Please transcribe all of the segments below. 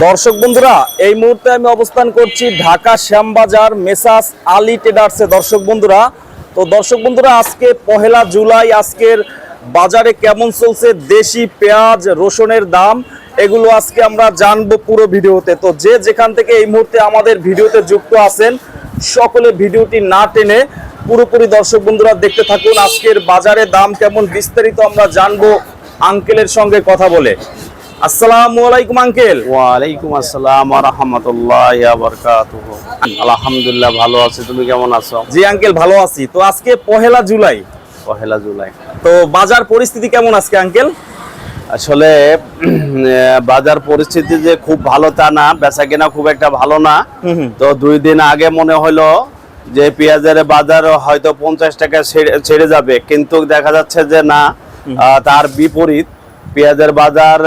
দর্শক বন্ধুরা, এই মুহূর্তে আমি অবস্থান করছি ঢাকা শ্যামবাজার মেসাস আলী ট্রেডার্সে দর্শক বন্ধুরা, তো দর্শক বন্ধুরা, আজকে পহেলা জুলাই, আজকের বাজারে কেমন চলছে? দেশি পেঁয়াজ, রসুনের দাম, এগুলো আজকে আমরা জানব পুরো ভিডিওতে। তো যে যেখান থেকে এই মুহূর্তে আমাদের ভিডিওতে যুক্ত আছেন, সকলে ভিডিওটি না টেনে পুরোপুরি দর্শক বন্ধুরা দেখতে থাকুন। আজকের বাজারে দাম কেমন বিস্তারিত আমরা জানব। আঙ্কেলের সঙ্গে কথা বলে। আসসালামু আলাইকুম আঙ্কেল। ওয়ালাইকুম আসসালাম রহমতুল্লাহ বরকাতুহ। আলহামদুলিল্লাহ ভালো আছি তুমি কেমন আছো? জি আঙ্কেল ভালো আছি। তো আজকে পহেলা জুলাই। পহেলা জুলাই। তো বাজার পরিস্থিতি কেমন আজকে আঙ্কেল? আসলে বাজার পরিস্থিতি যে খুব ভালো তা না বেচা কেনা খুব একটা ভালো না। তো দুই দিন আগে মনে হলো যে পেঁয়াজের বাজার হয়তো পঞ্চাশ টাকা ছেড়ে যাবে। কিন্তু দেখা যাচ্ছে যে না তার বিপরীত পেঁয়াজের বাজার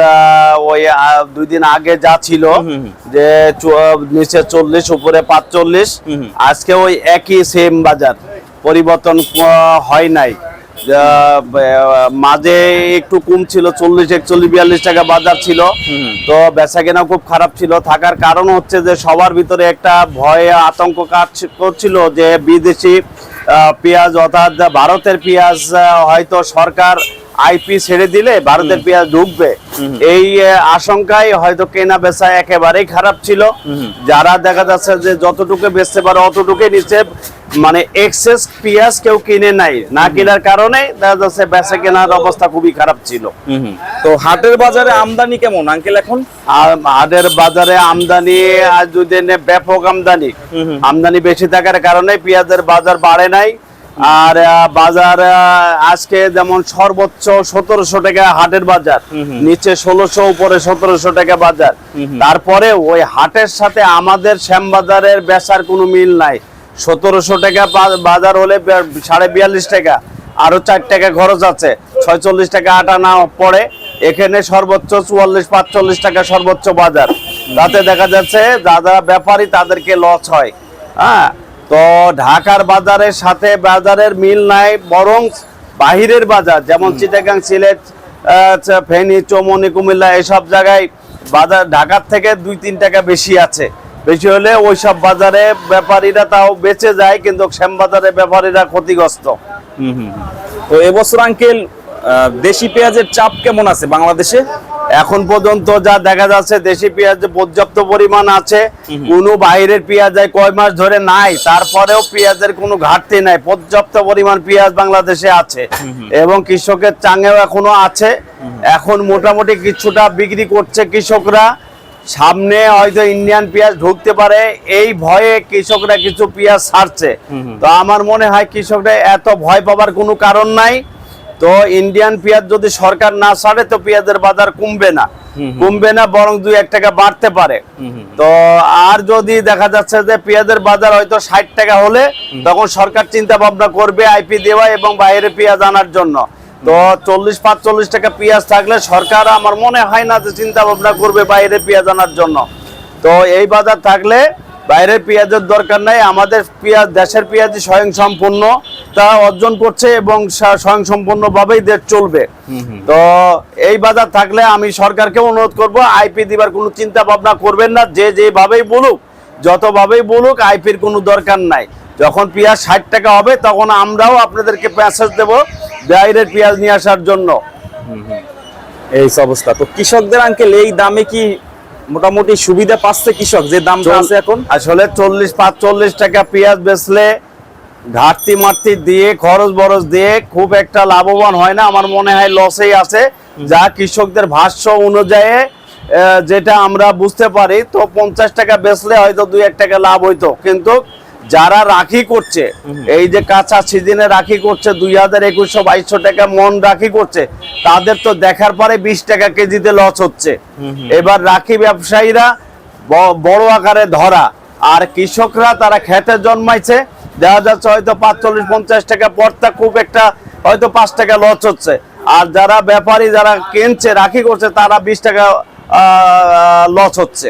ওই দুই দিন আগে যা ছিল। যে নিচে চল্লিশ উপরে পাঁচচল্লিশ। আজকে ওই একই সেম বাজার। পরিবর্তন হয় নাই। মাঝে একটু কম ছিল চল্লিশ একচল্লিশ বিয়াল্লিশ টাকা বাজার ছিল। তো বেচা কেনা খুব খারাপ ছিল। থাকার কারণ হচ্ছে যে সবার ভিতরে একটা ভয় আতঙ্ক কাজ করছিল যে বিদেশি পেঁয়াজ অর্থাৎ ভারতের পেঁয়াজ হয়তো সরকার আইপি ছেড়ে দিলে ভারতের পেঁয়াজ ঢুকবে। এই আশঙ্কায় হয়তো কেনা বেচা একেবারেই খারাপ ছিল। যারা দেখা যাচ্ছে যে যতটুকু বেচতে পারে অতটুকুই নিচে মানে এক্সেস পেঁয়াজ কেউ কিনে নাই। না কেনার কারণে দেখা যাচ্ছে বেচা কেনার অবস্থা খুবই খারাপ ছিল। তো হাটের বাজারে আমদানি কেমন আঙ্কেল এখন? হাটের বাজারে আমদানি আজ দুদিন ব্যাপক আমদানি। আমদানি বেশি থাকার কারণে পেঁয়াজের বাজার বাড়ে নাই। আর বাজার আজকে যেমন সর্বোচ্চ সতেরোশো টাকা হাটের বাজার নিচে ষোলোশো উপরে সতেরোশো টাকা বাজার। তারপরে ওই হাটের সাথে আমাদের শ্যামবাজারের বেচার কোনো মিল নাই। সতেরোশো টাকা বাজার হলে সাড়ে বিয়াল্লিশ টাকা আরও চার টাকা খরচ আছে। ছয়চল্লিশ টাকা আটা না পড়ে এখানে সর্বোচ্চ চুয়াল্লিশ পাঁচচল্লিশ টাকা সর্বোচ্চ বাজার। তাতে দেখা যাচ্ছে যারা ব্যাপারী তাদেরকে লস হয়। হ্যাঁ তো ঢাকার বাজারের সাথে বাজারের মিল নাই বরং বাহিরের বাজার যেমন চিটাগাং সিলেট ফেনী চৌমনি কুমিল্লা এসব জায়গায় বাজার ঢাকার থেকে দুই তিন টাকা বেশি আছে। বেশি হলে ওইসব বাজারে ব্যাপারীরা তাও বেঁচে যায় কিন্তু শ্যামবাজারে ব্যাপারীরা ক্ষতিগ্রস্ত। তো এবছর আঙ্কেল দেশি পেঁয়াজের চাপ কেমন আছে বাংলাদেশে? এখন পর্যন্ত যা দেখা যাচ্ছে দেশি পেঁয়াজ পর্যাপ্ত পরিমাণ আছে কোনো বাইরের পেঁয়াজ কয় মাস ধরে নাই। তারপরেও পেঁয়াজের কোনো ঘাটতি নাই পর্যাপ্ত পরিমাণ পেঁয়াজ বাংলাদেশে আছে। এবং কৃষকের চাঙেও এখনও আছে। এখন মোটামুটি কিছুটা বিক্রি করছে কৃষকরা। সামনে হয়তো ইন্ডিয়ান পেঁয়াজ ঢুকতে পারে। এই ভয়ে কৃষকরা কিছু পেঁয়াজ ছাড়ছে। তো আমার মনে হয় কৃষকরা এত ভয় পাবার কোনো কারণ নাই। তো ইন্ডিয়ান পেঁয়াজ যদি সরকার না ছাড়ে তো পেঁয়াজের বাজার কমবে না। কমবে না বরং দুই এক টাকা বাড়তে পারে। তো আর যদি দেখা যাচ্ছে যে পেঁয়াজের বাজার হয়তো ষাট টাকা হলে তখন সরকার চিন্তা ভাবনা করবে আইপি দেওয়া এবং বাইরে পেঁয়াজ আনার জন্য। তো চল্লিশ পাঁচচল্লিশ টাকা পেঁয়াজ থাকলে সরকার আমার মনে হয় না যে চিন্তা ভাবনা করবে বাইরে পেঁয়াজ আনার জন্য। তো এই বাজার থাকলে বাইরের পেঁয়াজের দরকার নাই আমাদের পেঁয়াজ দেশের পেঁয়াজই স্বয়ং সম্পূর্ণ তা অর্জন করছে এবং স্ব- স্বয়ং সম্পূর্ণভাবেই দেশ চলবে। তো এই বাজার থাকলে আমি সরকারকে অনুরোধ করব আইপি দিবার কোনো চিন্তা ভাবনা করবেন না যে যেভাবেই বলুক যতভাবেই বলুক আইপির কোনো দরকার নাই। যখন পেঁয়াজ ষাট টাকা হবে তখন আমরাও আপনাদেরকে মেসেজ দেব বাইরের পেঁয়াজ নিয়ে আসার জন্য। এই অবস্থা। তো কৃষকদের আঙ্কেল এই দামে কি মোটামুটি সুবিধা পাচ্ছে কৃষক যে দামটা আছে এখন? আসলে চল্লিশ পাঁচচল্লিশ টাকা পেঁয়াজ বেচলে ঘাটতি মারতি দিয়ে খরচ বরচ দিয়ে খুব একটা লাভবান হয় না। আমার মনে হয় লসেই আছে। যা কৃষকদের ভাষ্য অনুযায়ী যেটা আমরা বুঝতে পারি তো পঞ্চাশ টাকা বেচলে হয়তো দুই এক টাকা লাভ হইতো। কিন্তু যারা রাখি করছে এই যে কাঁচা সিজনে রাখি করছে দুই হাজার একুশশো বাইশশো টাকা মন রাখি করছে তাদের তো দেখার পরে বিশ টাকা কেজিতে লস হচ্ছে। এবার রাখি ব্যবসায়ীরা বড় আকারে ধরা। আর কৃষকরা তারা খেতে জন্মাইছে দেখা যাচ্ছে হয়তো পাঁচচল্লিশ পঞ্চাশ টাকা পড়তা খুব একটা হয়তো পাঁচ টাকা লস হচ্ছে। আর যারা ব্যাপারী যারা কিনছে রাখি করছে তারা বিশ টাকা লস হচ্ছে।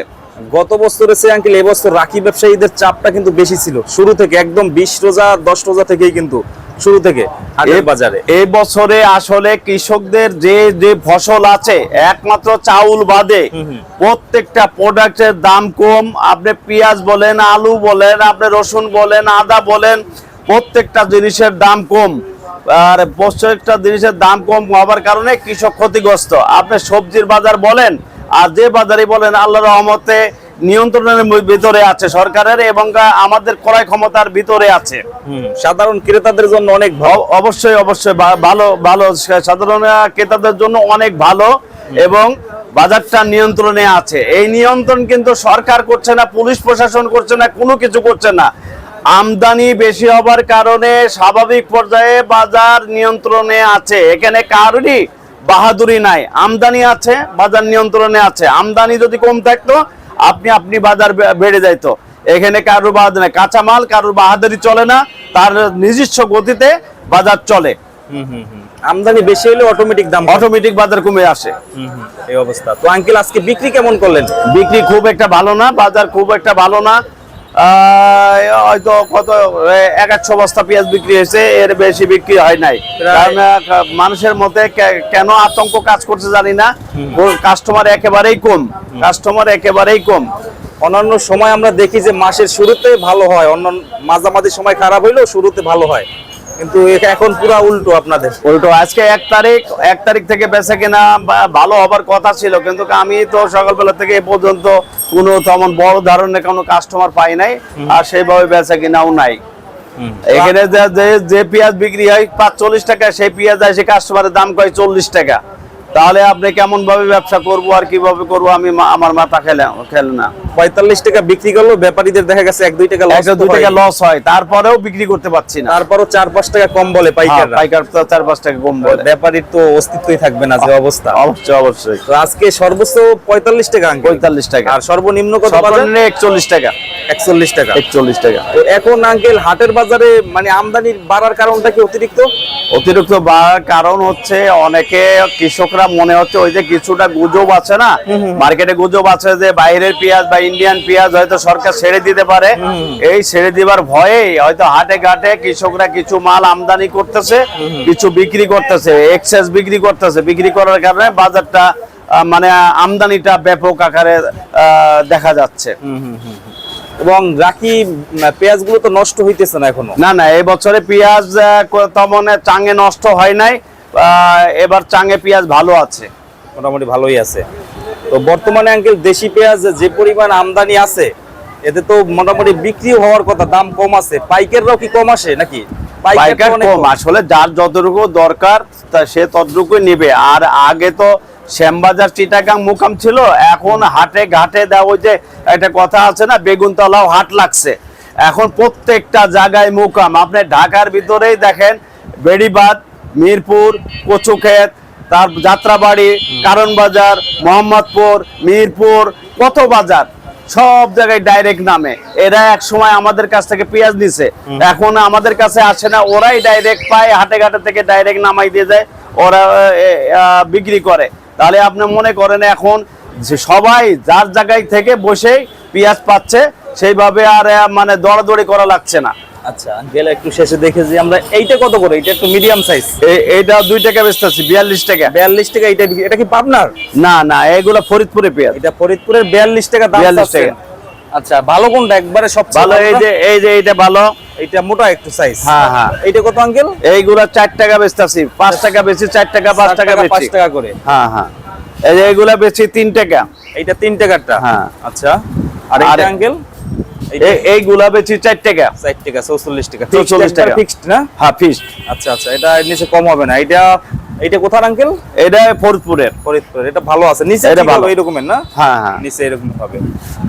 গত বছর এসে আঙ্কেল এবছর রাখি ব্যবসায়ীদের চাপটা কিন্তু বেশি ছিল। শুরু থেকে একদম বিশ রোজা দশ রোজা থেকেই কিন্তু শুরু থেকে হাটের এ- বাজারে। এই বছরে আসলে কৃষকদের যে যে ফসল আছে একমাত্র চাউল বাদে প্রত্যেকটা প্রোডাক্টের দাম কম। আপনি পেঁয়াজ বলেন আলু বলেন আপনি রসুন বলেন আদা বলেন প্রত্যেকটা জিনিসের দাম কম। আর প্রত্যেকটা জিনিসের দাম কম হওয়ার কারণে কৃষক ক্ষতিগ্রস্ত। আপনি সবজির বাজার বলেন আর যে বাজারে বলেন আল্লাহ রহমতে নিয়ন্ত্রণের ভিতরে আছে সরকারের এবং আমাদের ক্রয় ক্ষমতার ভিতরে আছে। সাধারণ ক্রেতাদের জন্য অনেক অবশ্যই অবশ্যই ভালো ভালো সাধারণ ক্রেতাদের জন্য অনেক ভালো এবং বাজারটা নিয়ন্ত্রণে আছে। এই নিয়ন্ত্রণ কিন্তু সরকার করছে না পুলিশ প্রশাসন করছে না কোনো কিছু করছে না। আমদানি বেশি হবার কারণে স্বাভাবিক পর্যায়ে বাজার নিয়ন্ত্রণে আছে। এখানে কারোরই বাহাদুরি নাই আমদানি আছে বাজার নিয়ন্ত্রণে আছে। আমদানি যদি কম থাকতো আপনি আপনি বাজার বেড়ে যাইতো। এখানে কারোর বাহাদুরি নাই। কাঁচামাল কারোর বাহাদুরি চলে না তার নিজস্ব গতিতে বাজার চলে। হুম, হুম, হুম। আমদানি বেশি হলে অটোমেটিক দাম অটোমেটিক বাজার কমে আসে। এই অবস্থা। তো আঙ্কেল আজকে বিক্রি কেমন করলেন? বিক্রি খুব একটা ভালো না বাজার খুব একটা ভালো না। হয়তো কত এক একশো বস্তা পেঁয়াজ বিক্রি হয়েছে এর বেশি বিক্রি হয় নাই। কারণ মানুষের মধ্যে কেন আতঙ্ক কাজ করছে জানি না। কাস্টমার একেবারেই কম কাস্টমার একেবারেই কম। অন্যান্য সময় আমরা দেখি যে মাসের শুরুতে ভালো হয় অন্য মাঝামাঝি সময় খারাপ হইলেও শুরুতে ভালো হয়। কিন্তু এখন পুরো উল্টো আপনাদের। উল্টো আজকে এক তারিখ এক তারিখ থেকে বেচা কেনা ভালো হবার কথা ছিল কিন্তু আমি তো সকালবেলা থেকে এ পর্যন্ত কোনো তেমন বড় ধরনের কোনো কাস্টমার পাই নাই আর সেইভাবে বেচা কেনাও নাই। এখানে যে পেঁয়াজ বিক্রি হয় পাঁচ চল্লিশ টাকা সেই পেঁয়াজ আসে কাস্টমারের দাম কয় চল্লিশ টাকা। তাহলে আপনি কেমন ভাবে ব্যবসা করব আর কীভাবে করব? আমি আমার মাথা খেলে খেলে না। পঁয়তাল্লিশ টাকা বিক্রি করল ব্যাপারীদের দেখা গেছে এক দুই টাকা লস দুই টাকা লস হয়। তারপরেও বিক্রি করতে পারছি না। তারপরও চার পাঁচ টাকা কম বলে হ্যাঁ, পাইকার পাইকার তো চার পাঁচ টাকা কম বলে। ব্যাপারীর তো অস্তিত্বই থাকবে না যে অবস্থা। অবশ্যই অবশ্যই। তো আজকে সর্বোচ্চ পঁয়তাল্লিশ টাকা পঁয়তাল্লিশ টাকা। আর সর্বনিম্ন কত সর্বনিম্ন একচল্লিশ টাকা। একচল্লিশ টাকা। একচল্লিশ টাকা। তো এখন আঙ্কেল হাটের বাজারে মানে আমদানির বাড়ার কারণটা কি অতিরিক্ত? অতিরিক্ত বাড়ার কারণ হচ্ছে অনেকে কৃষকরা মনে হচ্ছে ওই যে কিছুটা গুজব আছে না? মার্কেটে গুজব আছে যে বাইরের পেঁয়াজ বা ইন্ডিয়ান পেঁয়াজ হয়তো সরকার ছেড়ে দিতে পারে। এই ছেড়ে দিবার ভয়ে হয়তো হাটে ঘাটে কৃষকরা কিছু মাল আমদানি করতেছে কিছু বিক্রি করতেছে এক্সেস বিক্রি করতেছে। বিক্রি করার কারণে বাজারটা মানে আমদানিটা ব্যাপক আকারে দেখা যাচ্ছে। এবং রাখি পেঁয়াজগুলো তো নষ্ট হইতেছে না এখনও? না না এই বছরে পেঁয়াজ তেমন চাঙে নষ্ট হয় নাই। এবার চাঙে পেঁয়াজ ভালো আছে। মোটামুটি ভালোই আছে। তো বর্তমানে আঙ্কেল দেশি পেঁয়াজ যে পরিমাণ আমদানি আছে এতে তো মোটামুটি বিক্রি হওয়ার কথা দাম কম আছে। পাইকাররাও কি কম আসে নাকি? পাইকার কম আসলে যার যতটুকু দরকার সে ততটুকুই নেবে। আর আগে তো শ্যামবাজার চিটাগাং মুকাম ছিল এখন হাটে ঘাটে দেওয়া ওই যে একটা কথা আছে না বেগুনতলাও হাট লাগছে। এখন প্রত্যেকটা জায়গায় মুকাম। আপনি ঢাকার ভিতরেই দেখেন বেড়িবাদ মিরপুর কচুক্ষেত তার যাত্রাবাড়ি কারণ বাজার মোহাম্মদপুর মিরপুর কত বাজার সব জায়গায় ডাইরেক্ট নামে। এরা এক সময় আমাদের কাছ থেকে পেঁয়াজ নিছে। এখন আমাদের কাছে আসে না ওরাই ডাইরেক্ট পায় হাটে ঘাটে থেকে ডাইরেক্ট নামাই দিয়ে যায় ওরা বিক্রি করে। তাহলে আপনি মনে করেন এখন যে সবাই যার জায়গায় থেকে বসেই পেঁয়াজ পাচ্ছে সেইভাবে আর মানে দৌড়াদৌড়ি করা লাগছে না। আচ্ছা আঙ্কেল একটু শেষে দেখেছি আমরা এইটা কত করে? এটা একটু মিডিয়াম সাইজ এইটা দুই টাকা বেচতেছি বিয়াল্লিশ টাকা। বিয়াল্লিশ টাকা এটা এটা কি পাবনার? না না এগুলো ফরিদপুরে পেঁয়াজ। এটা ফরিদপুরের বিয়াল্লিশ টাকা দাম 42 চাচ্ছেন। টাকা। আচ্ছা ভালো কোনটা? একবারে সবচেয়ে ভালো এই যে এই যে এইটা ভালো। এটা মোটা একটু সাইজ হ্যাঁ, হ্যাঁ। এইটা কত আঙ্কেল? এইগুলা চার টাকা বেচতেছি পাঁচ টাকা বেশি চার টাকা পাঁচ টাকা পাঁচ টাকা করে। হ্যাঁ হ্যাঁ। এই যে এইগুলা বেশি তিন টাকা। এইটা তিন টাকারটা? হ্যাঁ। আচ্ছা। আর আর- আঙ্কেল? এই- এইগুলা বেশি চার টাকা। ষাট টাকা চৌচল্লিশ টাকা। 44 টাকা। ফিক্সড না? হ্যাঁ ফিস্ট আচ্ছা আচ্ছা এটা নিচে কম হবে না। এটা এটা কোথার আঙ্কেল এটা ফরিদপুরের। ফরিদপুর এটা ভালো আছে। নিচে এটা ভালো। এরকমের না? হ্যাঁ হ্যাঁ। নিচে এরকম হবে।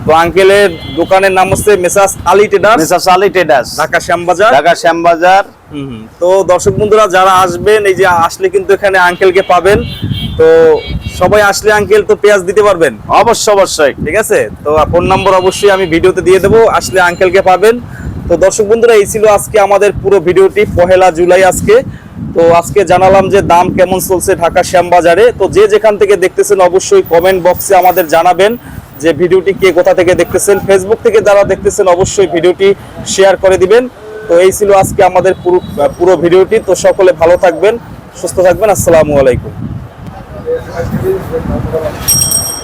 তো আঙ্কেলের দোকানের নাম হচ্ছে messrs Ali traders messrs Ali traders Dhaka Shyambazar. Dhaka Shyambazar. হুম। তো দর্শক বন্ধুরা যারা আসবেন এই যে আসলে কিন্তু এখানে আঙ্কেলকে পাবেন। তো সবাই আসলে আঙ্কেল তো পেঁয়াজ দিতে পারবেন? অবশ্যই অবশ্যই। ঠিক আছে? তো ফোন নম্বর অবশ্যই আমি ভিডিওতে দিয়ে দেবো আসলে আঙ্কেলকে পাবেন। তো দর্শক বন্ধুরা এই ছিল আজকে আমাদের পুরো ভিডিওটি পহেলা জুলাই আজকে। তো আজকে জানালাম যে দাম কেমন চলছে ঢাকা শ্যামবাজারে। তো যে যেখান থেকে দেখতেছেন অবশ্যই কমেন্ট বক্সে আমাদের জানাবেন যে ভিডিওটি কে কোথা থেকে দেখতেছেন। ফেসবুক থেকে যারা দেখতেছেন অবশ্যই ভিডিওটি শেয়ার করে দিবেন। তো এই ছিল আজকে আমাদের পুরো পুরো ভিডিওটি। তো সকলে ভালো থাকবেন সুস্থ থাকবেন। আসসালামু আলাইকুম। Acho que ele foi, não,